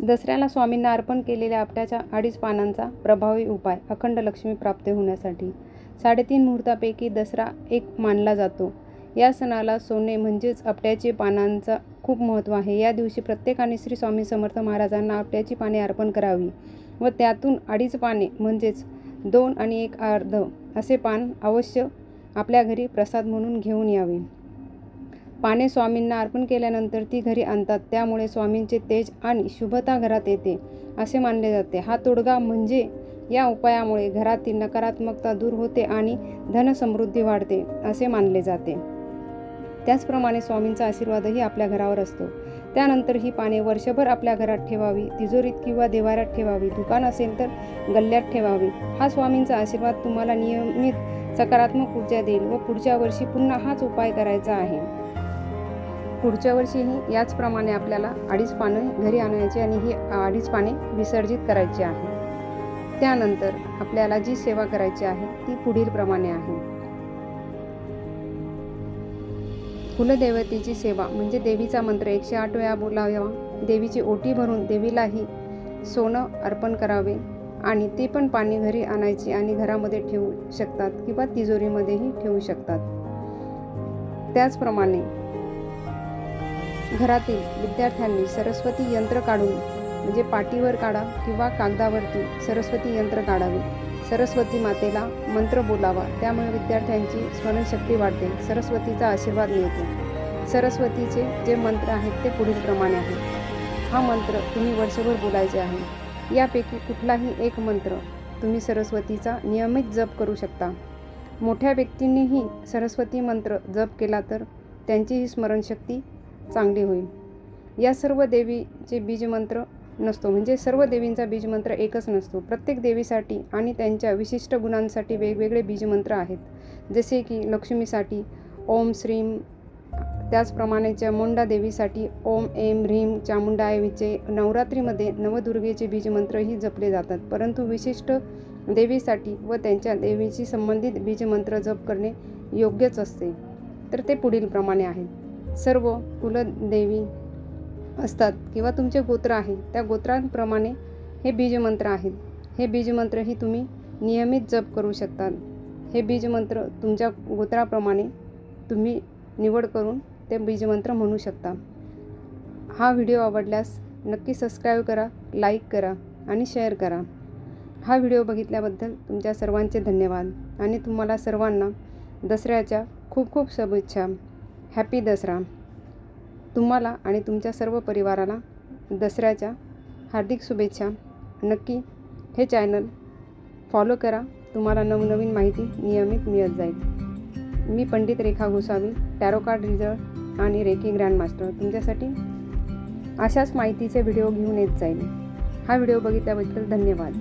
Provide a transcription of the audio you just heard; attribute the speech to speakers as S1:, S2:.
S1: दसऱ्याला स्वामींना अर्पण केलेल्या आपट्याच्या अडीच पानांचा प्रभावी उपाय अखंड लक्ष्मी प्राप्ती होण्यासाठी. साडेतीन मुहूर्तापैकी दसरा एक मानला जातो. या सणाला सोने म्हणजेच आपट्याचे पानांचा खूप महत्त्व आहे. या दिवशी प्रत्येकाने श्री स्वामी समर्थ महाराजांना आपट्याची पाने अर्पण करावी व त्यातून अडीच पाने म्हणजेच दोन आणि एक अर्ध असे पान अवश्य आपल्या घरी प्रसाद म्हणून घेऊन यावे. पाने स्वामींना अर्पण केल्यानंतर ती घरी आणतात. त्यामुळे स्वामींचे तेज आणि शुभता घरात येते असे मानले जाते. हा तोडगा म्हणजे या उपायामुळे घरातील नकारात्मकता दूर होते आणि धनसमृद्धी वाढते असे मानले जाते. त्याचप्रमाणे स्वामींचा आशीर्वादही आपल्या घरावर असतो. त्यानंतर ही पाने वर्षभर आपल्या घरात ठेवावी तिजोरीत किंवा देवाऱ्यात ठेवावी दुकान असेल तर गल्ल्यात ठेवावी. हा स्वामींचा आशीर्वाद तुम्हाला नियमित सकारात्मक ऊर्जा देईल व पुढच्या वर्षी पुन्हा हाच उपाय करायचा आहे. पुढच्या वर्षीही याचप्रमाणे आपल्याला अडीच पाने घरी आणायची आणि ही अडीच पाने विसर्जित करायची आहे. त्यानंतर आपल्याला जी सेवा करायची आहे ती पुढील प्रमाणे आहे. कुलदेवतेची सेवा म्हणजे देवीचा मंत्र एकशे आठ वेळा बोलावा. देवीची ओटी भरून देवीलाही सोनं अर्पण करावे आणि ते पण पाणी घरी आणायची आणि घरामध्ये ठेवू शकतात किंवा तिजोरीमध्येही ठेवू शकतात. त्याचप्रमाणे घरातील विद्यार्थ्यांनी सरस्वती यंत्र काढून म्हणजे पाटीवर काढा किंवा कागदावरती सरस्वती यंत्र काढावे. सरस्वती मातेला मंत्र बोलावा. त्यामुळे विद्यार्थ्यांची स्मरणशक्ती वाढते. सरस्वतीचा आशीर्वाद मिळतो. सरस्वतीचे जे मंत्र आहेत ते पुढील प्रमाणे आहेत. हा मंत्र तुम्ही वर्षभर बोलायचे आहे. यापैकी कुठलाही एक मंत्र तुम्ही सरस्वतीचा नियमित जप करू शकता. मोठ्या व्यक्तींनीही सरस्वती मंत्र जप केला तर त्यांचीही स्मरणशक्ती चांगली होईल. या सर्व देवीचे बीजमंत्र नसतो म्हणजे सर्व देवींचा बीजमंत्र एकच नसतो. प्रत्येक देवीसाठी आणि त्यांच्या विशिष्ट गुणांसाठी वेगवेगळे बीजमंत्र आहेत. जसे की लक्ष्मीसाठी ओम श्रीम त्याचप्रमाणे चामुंडा देवीसाठी ओम एम ह्रीम चामुंडायवीचे नवरात्रीमध्ये नवदुर्गेचे बीजमंत्रही जपले जातात. परंतु विशिष्ट देवीसाठी व त्यांच्या देवीशी संबंधित बीजमंत्र जप करणे योग्यच असते. तर ते पुढील प्रमाणे आहेत. सर्व कुलदेवी असतात किंवा तुमचे गोत्र आहे त्या गोत्रांप्रमाणे हे बीजमंत्र आहेत. हे बीजमंत्रही तुम्ही नियमित जप करू शकतात हे बीजमंत्र तुमच्या गोत्राप्रमाणे तुम्ही निवड करून ते बीजमंत्र म्हणू शकता. हा व्हिडिओ आवडल्यास नक्की सबस्क्राईब करा लाईक करा आणि शेअर करा. हा व्हिडिओ बघितल्याबद्दल तुमच्या सर्वांचे धन्यवाद आणि तुम्हाला सर्वांना दसऱ्याच्या खूप खूप शुभेच्छा. हॅपी दसरा. तुम्हाला आणि तुमच्या सर्व परिवाराला दसऱ्याच्या हार्दिक शुभेच्छा. नक्की हे चॅनल फॉलो करा. तुम्हाला नवनवीन माहिती नियमित मिळत जाईल. मी Pandit Rekha Gosavi tarot card result आणि रेकी ग्रँडमास्टर. तुमच्यासाठी अशाच माहितीचे व्हिडिओ घेऊन येत जाईल. हा व्हिडिओ बघितल्याबद्दल धन्यवाद.